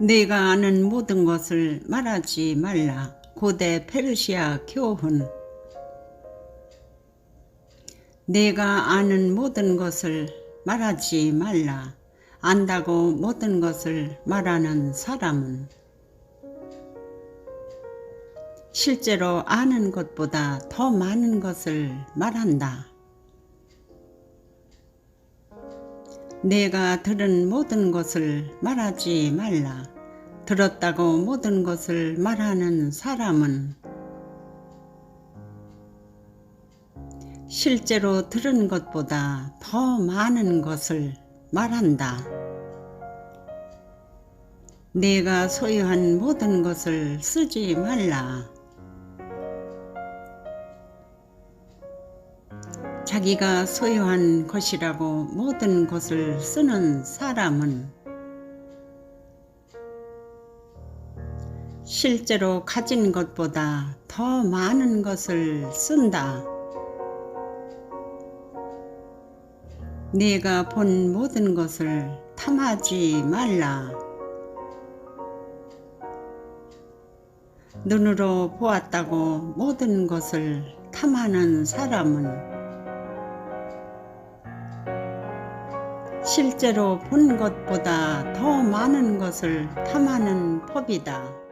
내가 아는 모든 것을 말하지 말라. 고대 페르시아 교훈. 내가 아는 모든 것을 말하지 말라. 안다고 모든 것을 말하는 사람은 실제로 아는 것보다 더 많은 것을 말한다. 내가 들은 모든 것을 말하지 말라. 들었다고 모든 것을 말하는 사람은 실제로 들은 것보다 더 많은 것을 말한다. 내가 소유한 모든 것을 쓰지 말라. 자기가 소유한 것이라고 모든 것을 쓰는 사람은 실제로 가진 것보다 더 많은 것을 쓴다. 네가 본 모든 것을 탐하지 말라. 눈으로 보았다고 모든 것을 탐하는 사람은 실제로 본 것보다 더 많은 것을 탐하는 법이다.